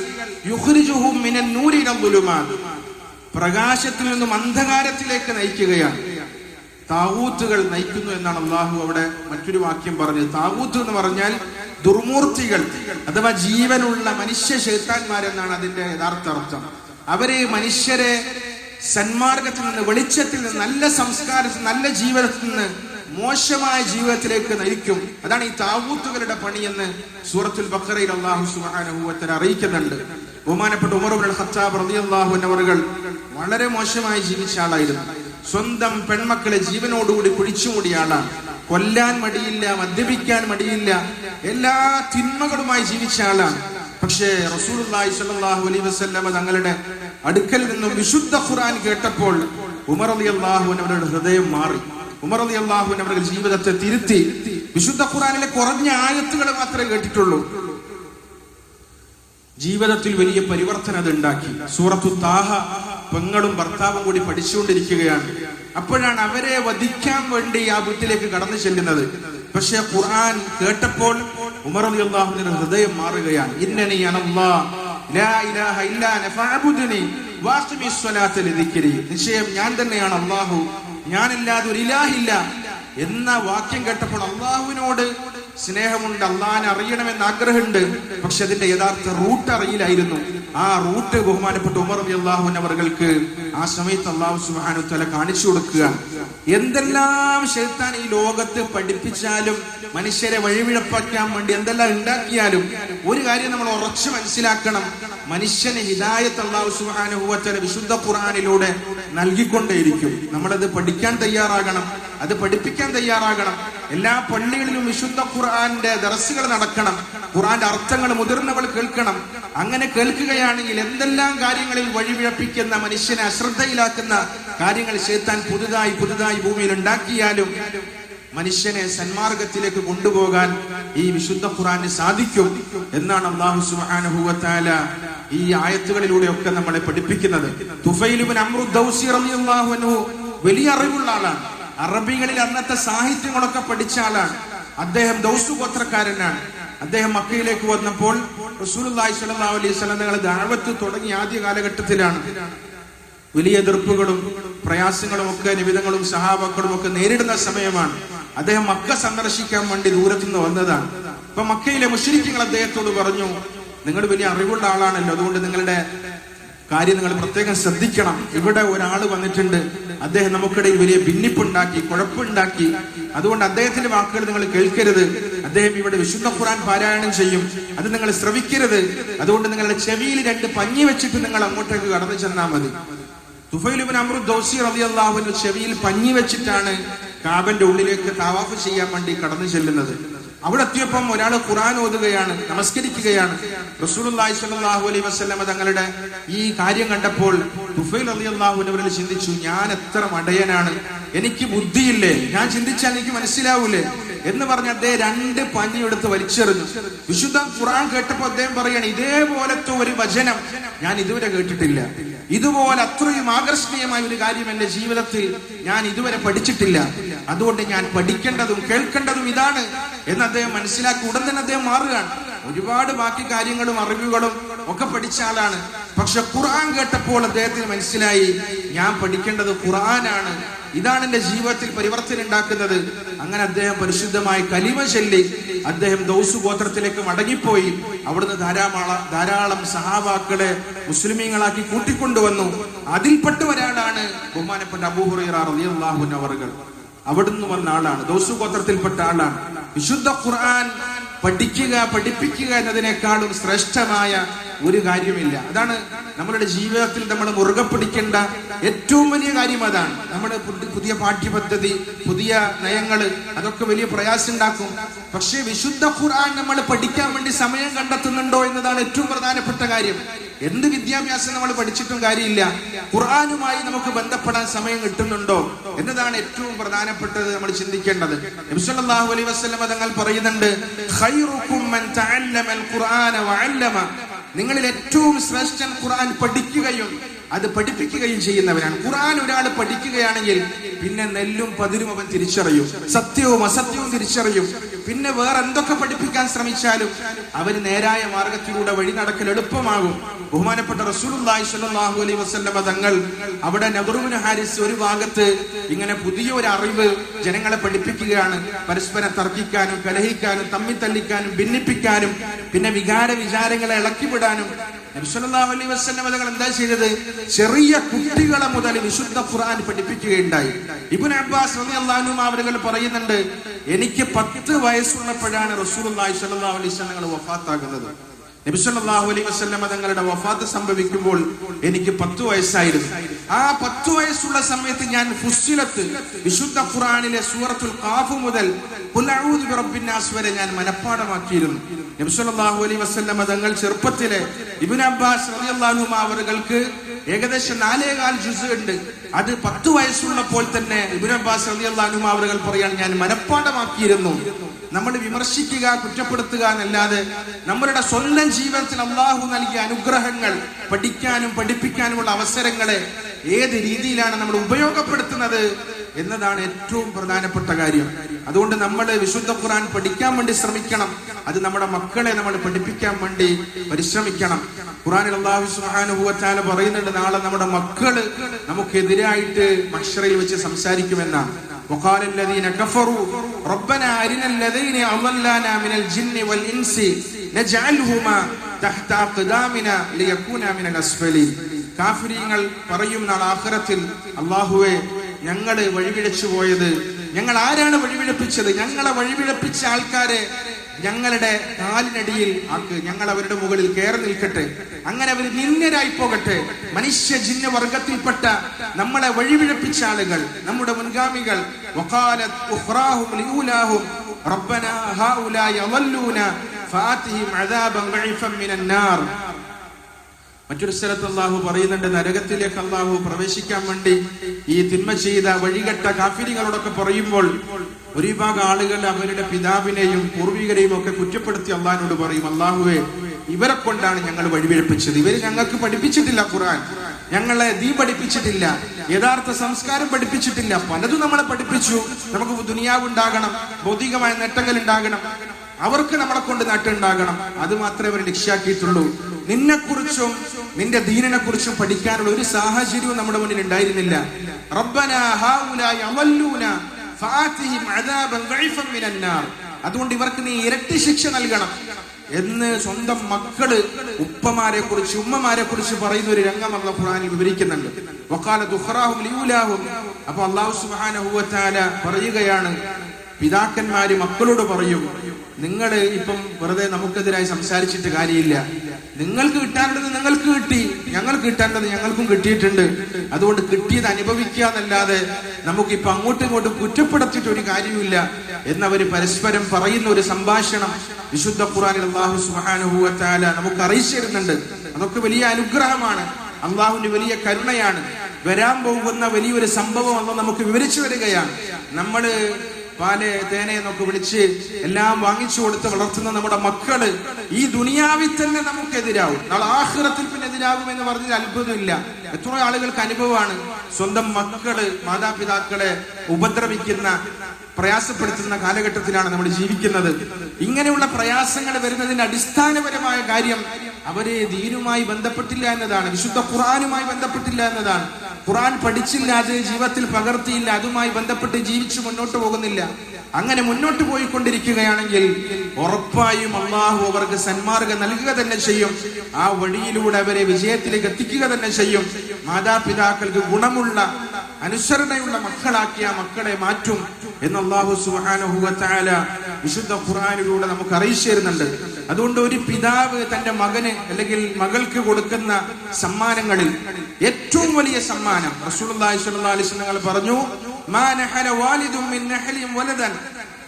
പ്രകാശത്തിൽ നിന്നും അന്ധകാരത്തിലേക്ക് നയിക്കുകയാണ്. താവൂത്തുകൾ നയിക്കുന്നു എന്നാണ് അള്ളാഹു അവിടെ മറ്റൊരു വാക്യം പറഞ്ഞത്. താവൂത്ത് എന്ന് പറഞ്ഞാൽ ദുർമൂർത്തികൾ അഥവാ ജീവനുള്ള മനുഷ്യ ശേത്താന്മാരെന്നാണ് അതിന്റെ യഥാർത്ഥ അർത്ഥം. അവർ മനുഷ്യരെ സന്മാർഗത്തിൽ നിന്ന് വെളിച്ചത്തിൽ നിന്ന് നല്ല സംസ്കാരത്തിൽ നല്ല ജീവിതത്തിൽ നിന്ന് മോശമായ ജീവിതത്തിലേക്ക് നയിക്കും. അതാണ് ഈ താവൂത്തുകളുടെ പണിയെന്ന് സൂറത്തുൽ ബക്കറയിൽ അള്ളാഹു സുബ്ഹാനഹു അറിയിക്കുന്നുണ്ട്. ബഹുമാനപ്പെട്ട ഉമർ ഇബ്നുൽ ഖത്താബ് റളിയല്ലാഹു അൻഹു വളരെ മോശമായി ജീവിച്ച ആളായിരുന്നു. സ്വന്തം പെൺമക്കളെ ജീവനോടുകൂടി കുഴിച്ചുമൂടിയ ആളാണ്. കൊല്ലാൻ മടിയില്ല മദ്യപിക്കാൻ മടിയില്ല എല്ലാ തിന്മകളുമായി ജീവിച്ച ആളാണ്. പക്ഷേ റസൂലുള്ളാഹി സ്വല്ലല്ലാഹു അലൈഹി വസല്ലമ തങ്ങളുടെ അടുക്കൽ നിന്നും വിശുദ്ധ ഖുർആൻ കേട്ടപ്പോൾ ഉമർ റളിയല്ലാഹു അവരുടെ ഹൃദയം മാറി. ഉമർ റളിയല്ലാഹു അവരുടെ ജീവിതത്തെ തിരുത്തി വിശുദ്ധ ഖുർആനിലെ കുറഞ്ഞ ആയത്തുകൾ മാത്രമേ കേട്ടിട്ടുള്ളൂ. ജീവിതത്തിൽ വലിയ പരിവർത്തനം അത് ഉണ്ടാക്കി. സൂറത്തു താഹ പെങ്ങളും ഭർത്താവും കൂടി പഠിച്ചുകൊണ്ടിരിക്കുകയാണ്. അപ്പോഴാണ് അവരെ വധിക്കാൻ വേണ്ടി ആ വീട്ടിലേക്ക് കടന്നു ചെല്ലുന്നത്. പക്ഷെ ഖുർആൻ കേട്ടപ്പോൾ ഉമർ അള്ളാഹുവിന്റെ ഹൃദയം മാറുകയാണ്. ഇന്നനി അനല്ലാ ലാ ഇലാഹ ലിദിക്രി നിശ്ചയം ഞാൻ തന്നെയാണ് അള്ളാഹു ഞാനില്ലാതെ ഒരു ഇലാഹില്ല എന്ന വാക്യം കേട്ടപ്പോൾ അള്ളാഹുവിനോട് സ്നേഹമുണ്ട് അള്ളഹാൻ അറിയണമെന്ന് ആഗ്രഹമുണ്ട് പക്ഷെ അതിന്റെ യഥാർത്ഥ റൂട്ട് അറിയില്ലായിരുന്നു. ആ റൂട്ട് ബഹുമാനപ്പെട്ട ഉമർ അള്ളാഹുൻ അവർക്ക് ആ സമയത്ത് അള്ളാഹു സുബാനു തല കാണിച്ചു കൊടുക്കുക. എന്തെല്ലാം ശൈത്താൻ ഈ ലോകത്ത് പഠിപ്പിച്ചാലും മനുഷ്യരെ വഴിവിഴപ്പാക്കാൻ വേണ്ടി എന്തെല്ലാം ഉണ്ടാക്കിയാലും ഒരു കാര്യം നമ്മൾ ഉറച്ചു മനസ്സിലാക്കണം. മനുഷ്യന് ഹിദായത്ത് അള്ളാഹു സുഹാനുഹൂവത്തല വിശുദ്ധ ഖുർആാനിലൂടെ നൽകിക്കൊണ്ടേയിരിക്കും. നമ്മളത് പഠിക്കാൻ തയ്യാറാകണം അത് പഠിപ്പിക്കാൻ തയ്യാറാകണം. എല്ലാ പള്ളികളിലും വിശുദ്ധ ഖുർആന്റെ ദർസുകൾ നടക്കണം. ഖുർആന്റെ അർത്ഥങ്ങൾ മുതിർന്നവൾ കേൾക്കണം. അങ്ങനെ കേൾക്കുകയാണെങ്കിൽ എന്തെല്ലാം കാര്യങ്ങളിൽ വഴിവിഴപ്പിക്കുന്ന മനുഷ്യനെ അശ്രദ്ധയിലാക്കുന്ന കാര്യങ്ങൾ ചേത്താൻ പുതുതായി പുതുതായി ഭൂമിയിൽ ഉണ്ടാക്കിയാലും മനുഷ്യനെ സന്മാർഗത്തിലേക്ക് കൊണ്ടുപോകാൻ ഈ വിശുദ്ധ ഖുറാന് സാധിക്കും എന്നാണ് അള്ളാഹു സുബ്ഹാനഹു ഈ ആയത്തുകളിലൂടെ ഒക്കെ നമ്മളെ പഠിപ്പിക്കുന്നത്. തുഫൈലുബിൻ അമ്രു ദൗസി റളിയല്ലാഹു അൻഹു വലിയ അറിവുള്ള ആളാണ്. അറബികളിൽ അന്നത്തെ സാഹിത്യങ്ങളൊക്കെ പഠിച്ച ആളാണ്. അദ്ദേഹം ദൗസു ഗോത്രക്കാരനാണ്. അദ്ദേഹം മക്കയിലേക്ക് വന്നപ്പോൾ റസൂലുള്ളാഹി സ്വല്ലല്ലാഹു അലൈഹി വസല്ലം ദഅവത്ത് തുടങ്ങിയ ആദ്യ കാലഘട്ടത്തിലാണ്. വലിയ എതിർപ്പുകളും പ്രയാസങ്ങളും ഒക്കെ നിമിതങ്ങളും സഹാബക്കളും ഒക്കെ നേരിടുന്ന സമയമാണ്. അദ്ദേഹം മക്ക സന്ദർശിക്കാൻ വേണ്ടി ദൂരത്തു നിന്ന് വന്നതാണ്. അപ്പൊ മക്കയിലെ മുഷരിക്കുകൾ അദ്ദേഹത്തോട് പറഞ്ഞു നിങ്ങൾ വലിയ അറിവുള്ള ആളാണല്ലോ. അതുകൊണ്ട് നിങ്ങളുടെ കാര്യം നിങ്ങൾ പ്രത്യേകം ശ്രദ്ധിക്കണം. ഇവിടെ ഒരാൾ വന്നിട്ടുണ്ട്. അദ്ദേഹം നമുക്കിടയിൽ വലിയ ഭിന്നിപ്പുണ്ടാക്കി കുഴപ്പമുണ്ടാക്കി അതുകൊണ്ട് അദ്ദേഹത്തിന്റെ വാക്കുകൾ നിങ്ങൾ കേൾക്കരുത്. അദ്ദേഹം ഇവിടെ വിശുദ്ധ ഖുറാൻ പാരായണം ചെയ്യും. അത് നിങ്ങൾ ശ്രവിക്കരുത്. അതുകൊണ്ട് നിങ്ങളുടെ ചെവിയിൽ രണ്ട് പഞ്ഞി വെച്ചിട്ട് നിങ്ങൾ അങ്ങോട്ടേക്ക് കടന്നു ചെന്നാൽ മതി. തുഫൈലുബിൻ അമൃത് ദോസി അള്ളാഹുവിന്റെ ചെവിയിൽ പഞ്ഞി വെച്ചിട്ടാണ് കാബന്റെ ഉള്ളിലേക്ക് താവാഫ് ചെയ്യാൻ വേണ്ടി കടന്നു ചെല്ലുന്നത്. അവിടെ എത്തിയപ്പം ഒരാൾ ഖുറാൻ ഓതുകയാണ് നമസ്കരിക്കുകയാണ്. റസൂലുള്ളാഹി സ്വല്ലല്ലാഹു അലൈഹി വസല്ലമ തങ്ങളുടെ ഈ കാര്യം കണ്ടപ്പോൾ തുഫൈൽ റളിയല്ലാഹു അൻഹു ചിന്തിച്ചു ഞാൻ എത്ര മടയനാണ്? എനിക്ക് ബുദ്ധിയില്ലേ? ഞാൻ ചിന്തിച്ചാൽ എനിക്ക് മനസ്സിലാവൂലേ? എന്ന് പറഞ്ഞ് അദ്ദേഹം രണ്ട് പഞ്ഞി എടുത്ത് വലിച്ചെറിഞ്ഞു. വിശുദ്ധ ഖുറാൻ കേട്ടപ്പോ അദ്ദേഹം പറയാണ് ഇതേപോലത്തെ ഒരു വചനം ഞാൻ ഇതുവരെ കേട്ടിട്ടില്ല. ഇതുപോലെ അത്രയും ആകർഷണീയമായ ഒരു കാര്യം എന്റെ ജീവിതത്തിൽ ഞാൻ ഇതുവരെ പഠിച്ചിട്ടില്ല. അതുകൊണ്ട് ഞാൻ പഠിക്കേണ്ടതും കേൾക്കേണ്ടതും ഇതാണ്. എന്ന് അദ്ദേഹം മനസ്സിലാക്കി ഉടൻ തന്നെ അദ്ദേഹം മാറുകയാണ്. ഒരുപാട് ബാക്കി കാര്യങ്ങളും അറിവുകളും ഒക്കെ പഠിച്ച ആളാണ്. പക്ഷെ ഖുർആൻ കേട്ടപ്പോൾ അദ്ദേഹത്തിന് മനസ്സിലായി ഞാൻ പഠിക്കേണ്ടത് ഖുർആനാണ്. ഇതാണ് എന്റെ ജീവിതത്തിൽ പരിവർത്തനം ഉണ്ടാക്കുന്നത്. അങ്ങനെ അദ്ദേഹം പരിശുദ്ധമായി കലിമ ചൊല്ലി അദ്ദേഹം ദൗസു ഗോത്രത്തിലേക്ക് മടങ്ങിപ്പോയി. അവിടുന്ന് ധാരാള ധാരാളം സഹാബാക്കളെ മുസ്ലിമീങ്ങളാക്കി കൂട്ടിക്കൊണ്ടുവന്നു. അതിൽപ്പെട്ട ഒരാളാണ് ബഹുമാനപ്പെട്ട അബൂഹുറിയാഹു അവറുകൾ. അവിടുന്ന് വന്ന ആളാണ് ദൗസു ഗോത്രത്തിൽപ്പെട്ട ആളാണ്. വിശുദ്ധ ഖുർആൻ പഠിക്കുക പഠിപ്പിക്കുക എന്നതിനേക്കാളും ശ്രേഷ്ഠമായ ഒരു കാര്യമില്ല അതാണ് നമ്മളുടെ ജീവിതത്തിൽ നമ്മൾ മുറുകെ പിടിക്കേണ്ട ഏറ്റവും വലിയ കാര്യം അതാണ്. നമ്മുടെ പുതിയ പാഠ്യപദ്ധതി പുതിയ നയങ്ങൾ അതൊക്കെ വലിയ പ്രയാസം ഉണ്ടാക്കും പക്ഷേ വിശുദ്ധ ഖുർആൻ നമ്മൾ പഠിക്കാൻ വേണ്ടി സമയം കണ്ടെത്തുന്നുണ്ടോ എന്നതാണ് ഏറ്റവും പ്രധാനപ്പെട്ട കാര്യം. എന്ത് വിദ്യാഭ്യാസം നമ്മൾ പഠിച്ചിട്ടും കാര്യമില്ല. ഖുർആാനുമായി നമുക്ക് ബന്ധപ്പെടാൻ സമയം കിട്ടുന്നുണ്ടോ എന്നതാണ് ഏറ്റവും പ്രധാനപ്പെട്ടത് നമ്മൾ ചിന്തിക്കേണ്ടത്. അലൈഹി വസല്ലം തങ്ങൾ പറയുന്നുണ്ട് നിങ്ങളിൽ ഏറ്റവും ശ്രേഷ്ഠൻ ഖുർആൻ പഠിക്കുകയും അത് പഠിപ്പിക്കുകയും ചെയ്യുന്നവരാണ്. ഖുർആൻ ഒരാൾ പഠിക്കുകയാണെങ്കിൽ പിന്നെ നെല്ലും പതിരും അവൻ തിരിച്ചറിയും. സത്യവും അസത്യവും തിരിച്ചറിയും. പിന്നെ വേറെ എന്തൊക്കെ പഠിപ്പിക്കാൻ ശ്രമിച്ചാലും അവന് നേരായ മാർഗത്തിലൂടെ വഴി നടക്കൽ എളുപ്പമാകും. ബഹുമാനപ്പെട്ട റസൂലുള്ളാഹി സ്വല്ലല്ലാഹു അലൈഹി വസല്ലമ തങ്ങൾ അവിടെ നദറുബിന് ഹാരിസ് ഒരു ഭാഗത്ത് ഇങ്ങനെ പുതിയ ഒരു അറിവ് ജനങ്ങളെ പഠിപ്പിക്കുകയാണ്. പരസ്പരം തർക്കിക്കാനും കലഹിക്കാനും തമ്മിത്തല്ലിക്കാനും ഭിന്നിപ്പിക്കാനും പിന്നെ വികാര വിചാരങ്ങളെ ഇളക്കിവിടാനും വസല്ലം തങ്ങൾ എന്താ ചെയ്തത്? ചെറിയ കുട്ടികളെ മുതൽ വിശുദ്ധ ഖുർആൻ പഠിപ്പിക്കുകയുണ്ടായി. ഇബ്നു അബ്ബാസ് അൻഹു അവരുകൾ പറയുന്നുണ്ട് എനിക്ക് പത്ത് വയസ്സുള്ളപ്പോഴാണ് സ്വല്ലല്ലാഹു അലൈഹി തങ്ങൾ വഫാത്താകുന്നത്. നബിസല്ലാഹു അലൈ തങ്ങളുടെ വഫാത്ത് സംഭവിക്കുമ്പോൾ എനിക്ക് പത്തു വയസ്സായിരുന്നു. ആ പത്തു വയസ്സുള്ള സമയത്ത് ഞാൻ ഫുസ്സിലത്ത് വിശുദ്ധ ഖുറാനിലെ സൂറത്തുൽ കാഫ് മുതൽ വരെ ഞാൻ മനഃപ്പാടമാക്കിയിരുന്നു. നബിസ്വല്ലാഹു അലൈ വസ്ലമ തങ്ങൾ ചെറുപ്പത്തിലെ ഇബിൻ അബ്ബാസ് റളിയല്ലാഹു അവറുകൾക്ക് ഏകദേശം നാലേകാൽ ജുസ് ഉണ്ട്. അത് പത്തു വയസ്സുള്ളപ്പോൾ തന്നെ ഇബിൻ അബ്ബാസ് റളിയല്ലാഹു അവറുകൾ പറയാൻ ഞാൻ മനഃപ്പാടമാക്കിയിരുന്നു. നമ്മൾ വിമർശിക്കുക കുറ്റപ്പെടുത്തുക എന്നല്ലാതെ നമ്മളുടെ സ്വന്തം ജീവിതത്തിൽ അള്ളാഹു നൽകിയ അനുഗ്രഹങ്ങൾ പഠിക്കാനും പഠിപ്പിക്കാനുമുള്ള അവസരങ്ങളെ ഏത് രീതിയിലാണ് നമ്മൾ ഉപയോഗപ്പെടുത്തുന്നത് എന്നതാണ് ഏറ്റവും പ്രധാനപ്പെട്ട കാര്യം. അതുകൊണ്ട് നമ്മൾ വിശുദ്ധ ഖുർആൻ പഠിക്കാൻ വേണ്ടി ശ്രമിക്കണം. അത് നമ്മുടെ മക്കളെ നമ്മൾ പഠിപ്പിക്കാൻ വേണ്ടി പരിശ്രമിക്കണം. ഖുറാനിൽ അള്ളാഹു തആല പറയുന്നുണ്ട് നാളെ നമ്മുടെ മക്കൾ നമുക്കെതിരായിട്ട് മക്ഷറയിൽ വെച്ച് സംസാരിക്കുമെന്നാണ്. وقال الذين كفروا ربنا أرنا الذين أضلانا من الجن والإنس نجعلهما تحت أقدامنا ليكونا من الأسفلين കാഫിരീങ്ങൾ പറയും നാൾ ആഖിറത്തിൽ അള്ളാഹുവെ ഞങ്ങള് വഴിപിഴച്ചു പോയത് ഞങ്ങൾ ആരാണ് വഴിപിഴപ്പിച്ചത് ഞങ്ങളെ വഴിപിഴപ്പിച്ച ആൾക്കാരെ ഞങ്ങളുടെ കാലിനടിയിൽ ആക്ക് ഞങ്ങൾ അവരുടെ മുകളിൽ കയറി നിൽക്കട്ടെ അങ്ങനെ അവർ നിന്ദരായി പോകട്ടെ മനുഷ്യ ജിന്ന വർഗത്തിൽപ്പെട്ട നമ്മളെ വഴിപിഴപ്പിച്ച ആളുകൾ നമ്മുടെ മുൻഗാമികൾ വഖാലത് ഉഖ്റാഹും ലിഊലാഹും റബ്ബനാ ഹൗലാ യളല്ലൂന ഫാതിഹിം അദാബൻ ضعيفا മിനൻ നാർ മറ്റൊരു സ്ഥലത്ത് അള്ളാഹു പറയുന്നുണ്ട് നരകത്തിലേക്ക് അള്ളാഹു പ്രവേശിക്കാൻ വേണ്ടി ഈ തിന്മ ചെയ്ത വഴികെട്ട കാഫിരികളോടൊക്കെ പറയുമ്പോൾ ഒരു വിഭാഗം ആളുകൾ അവരുടെ പിതാവിനെയും പൂർവികരെയും ഒക്കെ കുറ്റപ്പെടുത്തി അള്ളാഹിനോട് പറയും അള്ളാഹുവെ ഇവരെ കൊണ്ടാണ് ഞങ്ങൾ വഴിപിഴപ്പിച്ചത്. ഇവർ ഞങ്ങൾക്ക് പഠിപ്പിച്ചിട്ടില്ല ഖുറാൻ ഞങ്ങളെ ദീ പഠിപ്പിച്ചിട്ടില്ല. യഥാർത്ഥ സംസ്കാരം പഠിപ്പിച്ചിട്ടില്ല. പലതും നമ്മളെ പഠിപ്പിച്ചു. നമുക്ക് ദുനിയാവ് ഉണ്ടാകണം. ഭൗതികമായ നേട്ടങ്ങൾ ഉണ്ടാകണം. അവർക്ക് നമ്മളെ കൊണ്ട് നേട്ടമുണ്ടാകണം അത് മാത്രമേ അവർ ലക്ഷ്യാക്കിയിട്ടുള്ളൂ. നിന്നെക്കുറിച്ചും നിന്റെ ദീനനെ കുറിച്ചും പഠിക്കാനുള്ള ഒരു സാഹചര്യവും നമ്മുടെ മുന്നിൽ ഉണ്ടായിരുന്നില്ല. അദാബൻ മിനന്നാർ. അതുകൊണ്ട് ഇവർക്ക് നീ ഇരട്ടി ശിക്ഷ നൽകണം. എന്ന് സ്വന്തം മക്കൾ ഉപ്പമാരെ കുറിച്ച് ഉമ്മമാരെ കുറിച്ച് പറയുന്ന ഒരു രംഗം നമ്മളെ ഖുറാനിൽ വിവരിക്കുന്നുണ്ട്. വക്കാല ദുഹറാഹും ലീലാഹും അപ്പൊ അള്ളാഹു സുബാനഹുവത്താല പറയുകയാണ് പിതാക്കന്മാര് മക്കളോട് പറയും നിങ്ങൾ ഇപ്പം വെറുതെ നമുക്കെതിരായി സംസാരിച്ചിട്ട് കാര്യമില്ല. നിങ്ങൾക്ക് കിട്ടാനുള്ളത് നിങ്ങൾക്ക് കിട്ടി. ഞങ്ങൾക്ക് കിട്ടാനുള്ളത് ഞങ്ങൾക്കും കിട്ടിയിട്ടുണ്ട്. അതുകൊണ്ട് കിട്ടിയത് അനുഭവിക്കുക എന്നല്ലാതെ നമുക്കിപ്പൊ അങ്ങോട്ടും ഇങ്ങോട്ടും കുറ്റപ്പെടുത്തിയിട്ട് ഒരു കാര്യമില്ല എന്നവര് പരസ്പരം പറയുന്ന ഒരു സംഭാഷണം വിശുദ്ധ ഖുറാനിൽ അള്ളാഹു സുഹാനുഭൂവത്താല നമുക്ക് അറിയിച്ചു തരുന്നുണ്ട്. അതൊക്കെ വലിയ അനുഗ്രഹമാണ്. അള്ളാഹുവിന്റെ വലിയ കരുണയാണ്. വരാൻ പോകുന്ന വലിയൊരു സംഭവം അന്ന് നമുക്ക് വിവരിച്ചു വരികയാണ് നമ്മൾ പാൽ തേനെ എന്നൊക്കെ വിളിച്ച് എല്ലാം വാങ്ങിച്ചു കൊടുത്ത് വളർത്തുന്ന നമ്മുടെ മക്കൾ ഈ ദുനിയാവിൽ തന്നെ നമുക്കെതിരാവും. നാളെ ആഹ്റത്തിൽ പിന്നെ എതിരാകും എന്ന് പറഞ്ഞതിൽ അത്ഭുതമില്ല. എത്ര ആളുകൾക്ക് അനുഭവമാണ് സ്വന്തം മക്കൾ മാതാപിതാക്കളെ ഉപദ്രവിക്കുന്ന പ്രയാസപ്പെടുത്തുന്ന കാലഘട്ടത്തിലാണ് നമ്മൾ ജീവിക്കുന്നത്. ഇങ്ങനെയുള്ള പ്രയാസങ്ങൾ വരുന്നതിന്റെ അടിസ്ഥാനപരമായ കാര്യം അവർ ദീനുമായി ബന്ധപ്പെട്ടില്ല എന്നതാണ്. വിശുദ്ധ ഖുറാനുമായി ബന്ധപ്പെട്ടില്ല എന്നതാണ്. ഖുറാൻ പഠിച്ചില്ല അത് ജീവിതത്തിൽ പകർത്തിയില്ല അതുമായി ബന്ധപ്പെട്ട് ജീവിച്ചു മുന്നോട്ട് പോകുന്നില്ല. അങ്ങനെ മുന്നോട്ട് പോയിക്കൊണ്ടിരിക്കുകയാണെങ്കിൽ ഉറപ്പായും അള്ളാഹു അവർക്ക് സന്മാർഗം നൽകുക തന്നെ ചെയ്യും. ആ വഴിയിലൂടെ അവരെ വിജയത്തിലേക്ക് എത്തിക്കുക തന്നെ ചെയ്യും. മാതാപിതാക്കൾക്ക് ഗുണമുള്ള അനുസരണയുള്ള മക്കളാക്കി ആ മക്കളെ മാറ്റും എന്ന് അള്ളാഹു തആല വിശുദ്ധ ഖുർആനിലൂടെ നമുക്ക് അറിയിച്ചു തരുന്നുണ്ട്. അതുകൊണ്ട് ഒരു പിതാവ് തന്റെ മകന് അല്ലെങ്കിൽ മകൾക്ക് കൊടുക്കുന്ന സമ്മാനങ്ങളിൽ ഏറ്റവും വലിയ സമ്മാനം റസൂൽ അലൈഹി പറഞ്ഞു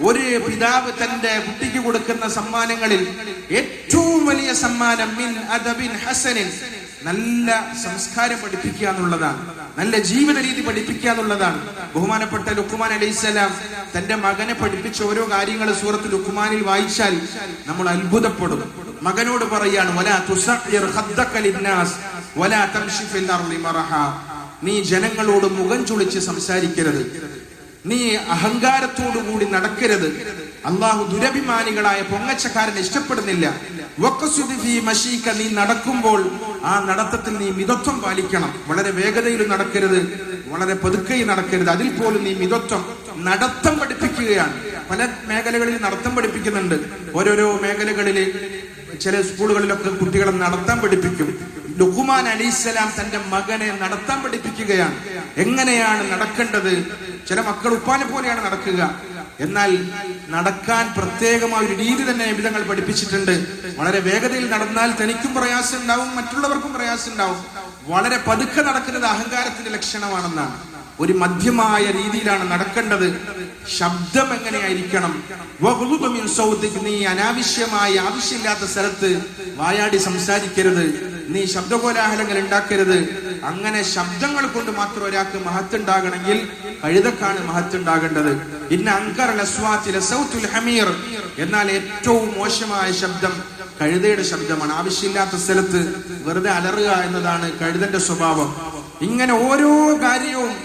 ഒരു പിതാവ് തന്റെ കുട്ടിക്ക് കൊടുക്കുന്ന സമ്മാനങ്ങളിൽ ഏറ്റവും വലിയ സമ്മാനം മിൻ അദബിൻ നല്ല സംസ്കാരം പഠിപ്പിക്കുക എന്നുള്ളതാണ്. നല്ല ജീവിത രീതി പഠിപ്പിക്കുക എന്നുള്ളതാണ്. ബഹുമാനപ്പെട്ട ലുക്കുമാൻ അലൈഹിസ്സലാം തന്റെ മകനെ പഠിപ്പിച്ച ഓരോ കാര്യങ്ങൾ സൂറത്ത് ലുക്കുമാനിൽ വായിച്ചാൽ നമ്മൾ അത്ഭുതപ്പെടും. മകനോട് പറയാണ് നീ ജനങ്ങളോട് മുഖം ചുളിച്ച് സംസാരിക്കരുത്. നീ അഹങ്കാരത്തോടു കൂടി നടക്കരുത്. അള്ളാഹു ദുരഭിമാനികളായ പൊങ്ങച്ചക്കാരനെ ഇഷ്ടപ്പെടുന്നില്ല. നീ നടക്കുമ്പോൾ ആ നടത്തത്തിൽ നീ മിതത്വം പാലിക്കണം. വളരെ വേഗതയിൽ നടക്കരുത്. വളരെ പതുക്കയിൽ നടക്കരുത്. അതിൽ പോലും നീ മിതത്വം നടത്തം പഠിപ്പിക്കുകയാണ്. പല മേഖലകളിൽ നടത്തം പഠിപ്പിക്കുന്നുണ്ട്. ഓരോരോ മേഖലകളിൽ ചില സ്കൂളുകളിലൊക്കെ കുട്ടികളെ നടത്താൻ പഠിപ്പിക്കും. ലുഹുമാൻ അലിസ്സലാം തന്റെ മകനെ നടത്താൻ പഠിപ്പിക്കുകയാണ്. എങ്ങനെയാണ് നടക്കേണ്ടത്? ചില മക്കൾ ഉപ്പാനെ പോലെയാണ് നടക്കുക. എന്നാൽ നടക്കാൻ പ്രത്യേകമായ ഒരു രീതി തന്നെ വിധങ്ങൾ പഠിപ്പിച്ചിട്ടുണ്ട്. വളരെ വേഗതയിൽ നടന്നാൽ തനിക്കും പ്രയാസം ഉണ്ടാവും മറ്റുള്ളവർക്കും പ്രയാസം ഉണ്ടാവും വളരെ പതുക്കെ നടക്കുന്നത് അഹങ്കാരത്തിന്റെ ലക്ഷണമാണെന്നാണ്. ഒരു മധ്യമായ രീതിയിലാണ് നടക്കേണ്ടത്. ശബ്ദം എങ്ങനെയായിരിക്കണം. നീ അനാവശ്യമായി ആവശ്യമില്ലാത്ത സ്ഥലത്ത് വായാടി സംസാരിക്കരുത്. നീ ശബ്ദകോലാഹലങ്ങൾ ഉണ്ടാക്കരുത്. അങ്ങനെ ശബ്ദങ്ങൾ കൊണ്ട് മാത്രം ഒരാൾക്ക് മഹത്തുണ്ടാകണമെങ്കിൽ കഴുതക്കാണ് മഹത്തുണ്ടാകേണ്ടത്. ഇന്ന അങ്കർ ഹമീർ. എന്നാൽ ഏറ്റവും മോശമായ ശബ്ദം കഴുതയുടെ ശബ്ദമാണ്. ആവശ്യമില്ലാത്ത സ്ഥലത്ത് വെറുതെ അലറുക എന്നതാണ് കഴുതന്റെ സ്വഭാവം. ഇങ്ങനെ ഓരോ കാര്യവും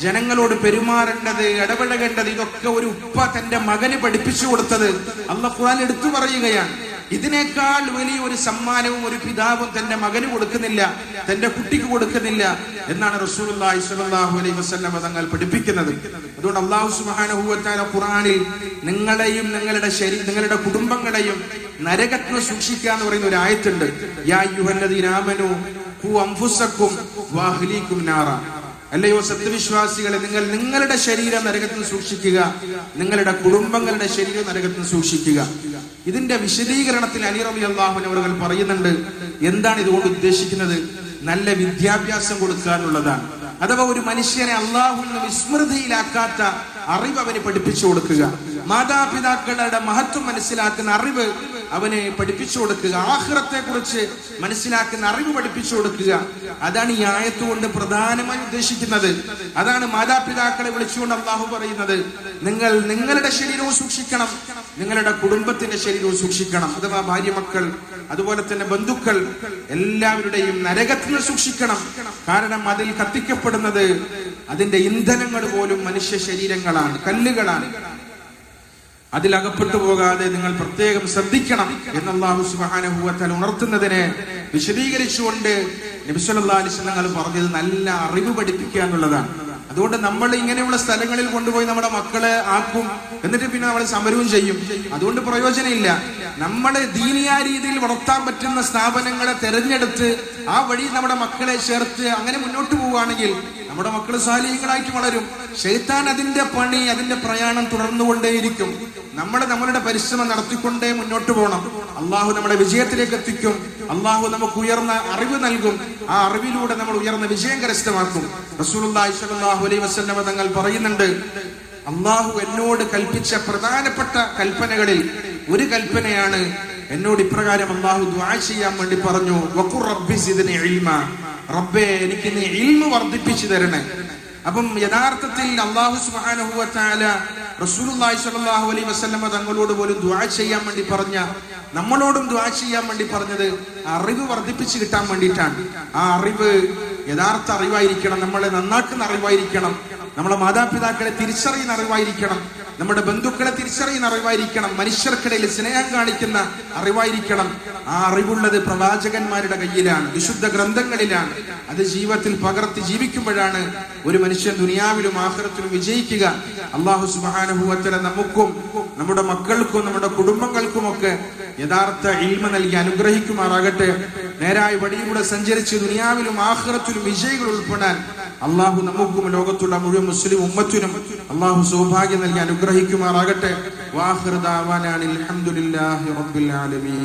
ജനങ്ങളോട് പെരുമാറേണ്ടത് ഇടപെടേണ്ടത് ഇതൊക്കെ ഒരു ഉപ്പ തന്റെ മകന് പഠിപ്പിച്ചു കൊടുത്തത് അല്ല ഖുർആൻ എടുത്തു പറയുകയാണ്. ഇതിനേക്കാൾ വലിയ ഒരു സമ്മാനവും ഒരു പിതാവും തന്റെ മകന് കൊടുക്കുന്നില്ല തന്റെ കുട്ടിക്ക് കൊടുക്കുന്നില്ല എന്നാണ് സ്വല്ലല്ലാഹു അലൈഹി വസല്ലം തങ്ങൾ പഠിപ്പിക്കുന്നത്. അതുകൊണ്ട് അള്ളാഹു സുബ്ഹാനഹു ഖുറാനിൽ നിങ്ങളെയും നിങ്ങളുടെ ശരി നിങ്ങളുടെ കുടുംബങ്ങളെയും നരകത്തിന് സൂക്ഷിക്കുക എന്ന് പറയുന്ന ഒരു ആയത്തുണ്ട്. യാ ഖു അൻഫുസക്കും നാറ. അല്ലയോ സത്യവിശ്വാസികളെ നിങ്ങൾ നിങ്ങളുടെ ശരീരം നരകത്തിൽ സൂക്ഷിക്കുക. നിങ്ങളുടെ കുടുംബങ്ങളുടെ ശരീരം നരകത്തിൽ സൂക്ഷിക്കുക. ഇതിന്റെ വിശദീകരണത്തിൽ അലി അള്ളാഹു അവർ പറയുന്നുണ്ട് എന്താണ് ഇതുകൊണ്ട് ഉദ്ദേശിക്കുന്നത്? നല്ല വിദ്യാഭ്യാസം കൊടുക്കാനുള്ളതാണ്. അഥവാ ഒരു മനുഷ്യനെ അള്ളാഹുവിന് വിസ്മൃതിയിലാക്കാത്ത അറിവ് അവന് പഠിപ്പിച്ചു കൊടുക്കുക. മാതാപിതാക്കളുടെ മഹത്വം മനസ്സിലാക്കുന്ന അറിവ് അവനെ പഠിപ്പിച്ചു കൊടുക്കുക. ആഹ്റത്തെ കുറിച്ച് മനസ്സിലാക്കുന്ന അറിവ് പഠിപ്പിച്ചു കൊടുക്കുക. അതാണ് ഈ ആയത്ത് കൊണ്ട് പ്രധാനമായി ഉദ്ദേശിക്കുന്നത്. അതാണ് മാതാപിതാക്കളെ വിളിച്ചുകൊണ്ട് അള്ളാഹു പറയുന്നത്. നിങ്ങൾ നിങ്ങളുടെ ശരീരവും സൂക്ഷിക്കണം. നിങ്ങളുടെ കുടുംബത്തിന്റെ ശരീരവും സൂക്ഷിക്കണം. അഥവാ ഭാര്യ മക്കൾ അതുപോലെ തന്നെ ബന്ധുക്കൾ എല്ലാവരുടെയും നരകത്തിൽ സൂക്ഷിക്കണം. കാരണം അതിൽ കത്തിക്കപ്പെടുന്നത് അതിന്റെ ഇന്ധനങ്ങൾ പോലും മനുഷ്യ ശരീരങ്ങളാണ് കല്ലുകളാണ്. അതിൽ അകപ്പെട്ടു പോകാതെ നിങ്ങൾ പ്രത്യേകം ശ്രദ്ധിക്കണം എന്ന് അള്ളാഹു സുബാനുഭവത്താൽ ഉണർത്തുന്നതിനെ വിശദീകരിച്ചുകൊണ്ട് നബിസ്വല്ലാ അലിസ്ലങ്ങൾ പറഞ്ഞത് നല്ല അറിവ് പഠിപ്പിക്കുക എന്നുള്ളതാണ്. അതുകൊണ്ട് നമ്മൾ ഇങ്ങനെയുള്ള സ്ഥലങ്ങളിൽ കൊണ്ടുപോയി നമ്മുടെ മക്കളെ ആക്കും. എന്നിട്ട് പിന്നെ അവളെ സമരവും ചെയ്യും. അതുകൊണ്ട് പ്രയോജനമില്ല. നമ്മളെ ദീനിയാ രീതിയിൽ വളർത്താൻ പറ്റുന്ന സ്ഥാപനങ്ങളെ തെരഞ്ഞെടുത്ത് ആ വഴി നമ്മുടെ മക്കളെ ചേർത്ത് അങ്ങനെ മുന്നോട്ട് പോവുകയാണെങ്കിൽ നമ്മുടെ മക്കൾ സാലീയങ്ങളായിട്ട് വളരും. ശൈത്താൻ അതിന്റെ പണി അതിന്റെ പ്രയാണം തുടർന്നുകൊണ്ടേയിരിക്കും. നമ്മൾ നമ്മളുടെ പരിശ്രമം നടത്തിക്കൊണ്ടേ മുന്നോട്ട് പോകണം. അള്ളാഹു നമ്മുടെ വിജയത്തിലേക്ക് എത്തിക്കും. അള്ളാഹു നമുക്ക് ഉയർന്ന അറിവ് നൽകും. ആ അറിവിലൂടെ നമ്മൾ ഉയർന്ന വിജയം കരസ്ഥമാക്കും. റസൂലുള്ളാഹി സ്വല്ലല്ലാഹു അലൈഹി വസല്ലം തങ്ങൾ പറയുന്നുണ്ട് അള്ളാഹു എന്നോട് കൽപ്പിച്ച പ്രധാനപ്പെട്ട കൽപ്പനകളിൽ ഒരു കൽപ്പനയാണ്. എന്നോട് ഇപ്രകാരം അള്ളാഹു ദ്വാ ചെയ്യാൻ വേണ്ടി പറഞ്ഞു വഖുർ റബ്ബി ഇൽമ. എനിക്ക് നീ വർദ്ധിപ്പിച്ചു തരണേ. അപ്പം യഥാർത്ഥത്തിൽ അള്ളാഹു സുബ്ഹാനഹു റസൂലുള്ളാഹി സ്വല്ലല്ലാഹു അലൈഹി വസല്ലമ തങ്ങളോട് പോലും ദുആ ചെയ്യാൻ വേണ്ടി പറഞ്ഞ നമ്മളോടും ദുആ ചെയ്യാൻ വേണ്ടി പറഞ്ഞത് അറിവ് വർദ്ധിപ്പിച്ചു കിട്ടാൻ വേണ്ടിയിട്ടാണ്. ആ അറിവ് യഥാർത്ഥ അറിവായിരിക്കണം നമ്മളെ നന്നാക്കുന്ന അറിവായിരിക്കണം നമ്മളെ മാതാപിതാക്കളെ തിരിച്ചറിയുന്ന അറിവായിരിക്കണം. നമ്മുടെ ബന്ധുക്കളെ തിരിച്ചറിയുന്ന അറിവായിരിക്കണം. മനുഷ്യർക്കിടയിൽ സ്നേഹം കാണിക്കുന്ന അറിവായിരിക്കണം. ആ അറിവുള്ളത് പ്രവാചകന്മാരുടെ കയ്യിലാണ് വിശുദ്ധ ഗ്രന്ഥങ്ങളിലാണ്. അത് ജീവിതത്തിൽ പകർത്തി ജീവിക്കുമ്പോഴാണ് ഒരു മനുഷ്യൻ ദുനിയാവിലും ആഹ്റത്തിലും വിജയിക്കുക. അള്ളാഹു സുബാനുഭവത്തിലെ നമുക്കും നമ്മുടെ മക്കൾക്കും നമ്മുടെ കുടുംബങ്ങൾക്കും ഒക്കെ യഥാർത്ഥ ഇൽമ നൽകി അനുഗ്രഹിക്കുമാറാകട്ടെ. നേരായ വഴിയിലൂടെ സഞ്ചരിച്ച് ദുനിയാവിലും ആഹ്റത്തിലും വിജയികൾ ഉൾപ്പെടാൻ അള്ളാഹു നമുക്കും ലോകത്തുള്ള മുഴുവൻ മുസ്ലിം ഉമ്മത്തിനും അള്ളാഹു സൗഭാഗ്യം നൽകി അനുഗ്രഹിക്കുമാറാകട്ടെ. വാഹൃദാവാനാണ് അലഹമുല്ലാഹി റബ്ബിൽ ആലമീൻ.